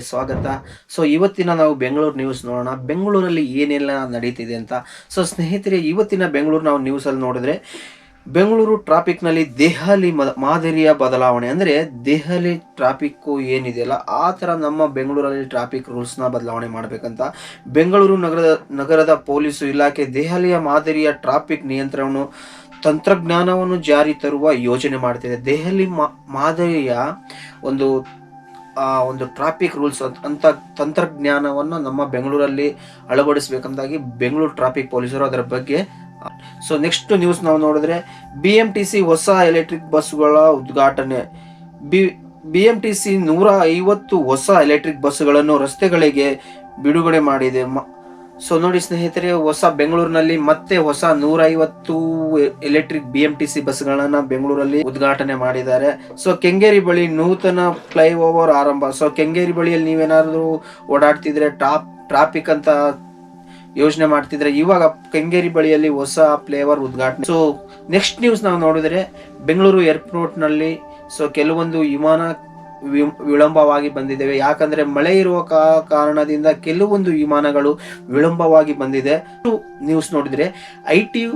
ಸ್ವಾಗತ. ಸೊ ಇವತ್ತಿನ ನಾವು ಬೆಂಗಳೂರು ನ್ಯೂಸ್ ನೋಡೋಣ. ಬೆಂಗಳೂರಲ್ಲಿ ಏನೆಲ್ಲ ನಡೀತಿದೆ ಅಂತ. ಸೊ ಸ್ನೇಹಿತರೆ, ಇವತ್ತಿನ ಬೆಂಗಳೂರು ನಾವು ನ್ಯೂಸಲ್ಲಿ ನೋಡಿದ್ರೆ, ಬೆಂಗಳೂರು ಟ್ರಾಫಿಕ್ನಲ್ಲಿ ದೆಹಲಿ ಮಾದರಿಯ ಬದಲಾವಣೆ. ಅಂದರೆ, ದೆಹಲಿ ಟ್ರಾಫಿಕ್ಕು ಏನಿದೆಯಲ್ಲ ಆ ಥರ ನಮ್ಮ ಬೆಂಗಳೂರಲ್ಲಿ ಟ್ರಾಫಿಕ್ ರೂಲ್ಸ್ನ ಬದಲಾವಣೆ ಮಾಡಬೇಕಂತ. ಬೆಂಗಳೂರು ನಗರದ ನಗರದ ಪೊಲೀಸು ಇಲಾಖೆ ದೆಹಲಿಯ ಮಾದರಿಯ ಟ್ರಾಫಿಕ್ ನಿಯಂತ್ರಣವನ್ನು, ತಂತ್ರಜ್ಞಾನವನ್ನು ಜಾರಿ ತರುವ ಯೋಜನೆ ಮಾಡ್ತಿದೆ. ದೆಹಲಿ ಮಾದರಿಯ ಒಂದು ಒಂದು ಟ್ರಾಫಿಕ್ ರೂಲ್ಸ್ ಅಂತ ತಂತ್ರಜ್ಞಾನವನ್ನು ನಮ್ಮ ಬೆಂಗಳೂರಲ್ಲಿ ಅಳವಡಿಸಬೇಕಂದಾಗಿ ಬೆಂಗಳೂರು ಟ್ರಾಫಿಕ್ ಪೊಲೀಸರು ಅದರ ಬಗ್ಗೆ ಸೊ ನೆಕ್ಸ್ಟ್ ನ್ಯೂಸ್ ನಾವು ನೋಡಿದ್ರೆ ಬಿ ಎಂ ಟಿ ಸಿ ಹೊಸ ಎಲೆಕ್ಟ್ರಿಕ್ ಬಸ್ಗಳ ಉದ್ಘಾಟನೆ. B B M T C ನೂರ ಐವತ್ತು ಹೊಸ ಎಲೆಕ್ಟ್ರಿಕ್ ಬಸ್ಗಳನ್ನು ರಸ್ತೆಗಳಿಗೆ ಬಿಡುಗಡೆ ಮಾಡಿದೆ. ಸೊ ನೋಡಿ ಸ್ನೇಹಿತರೆ, ಹೊಸ ಬೆಂಗಳೂರಿನಲ್ಲಿ ಮತ್ತೆ ಹೊಸ ನೂರ ಐವತ್ತು electric B M T C ಬಸ್ಗಳನ್ನ ಬೆಂಗಳೂರಲ್ಲಿ ಉದ್ಘಾಟನೆ ಮಾಡಿದ್ದಾರೆ. ಸೊ ಕೆಂಗೇರಿ ಬಳಿ ನೂತನ ಫ್ಲೈಓವರ್ ಆರಂಭ. ಸೊ ಕೆಂಗೇರಿ ಬಳಿಯಲ್ಲಿ ನೀವೇನಾದ್ರೂ ಓಡಾಡ್ತಿದ್ರೆ ಟಾಪ್ ಟ್ರಾಫಿಕ್ ಅಂತ ಯೋಜನೆ ಮಾಡ್ತಿದ್ರೆ, ಇವಾಗ ಕೆಂಗೇರಿ ಬಳಿಯಲ್ಲಿ ಹೊಸ ಫ್ಲೇವರ್ ಉದ್ಘಾಟನೆ. ಸೊ ನೆಕ್ಸ್ಟ್ ನ್ಯೂಸ್ ನಾವು ನೋಡಿದ್ರೆ, ಬೆಂಗಳೂರು ಏರ್ಪೋರ್ಟ್ನಲ್ಲಿ ಸೊ ಕೆಲವೊಂದು ವಿಮಾನ ವಿಳಂಬವಾಗಿ ಬಂದಿದ್ದೇವೆ. ಯಾಕಂದ್ರೆ ಮಳೆ ಇರುವ ಕಾರಣದಿಂದ ಕೆಲವೊಂದು ವಿಮಾನಗಳು ವಿಳಂಬವಾಗಿ ಬಂದಿದೆ. ನ್ಯೂಸ್ ನೋಡಿದ್ರೆ ಐ ಟಿ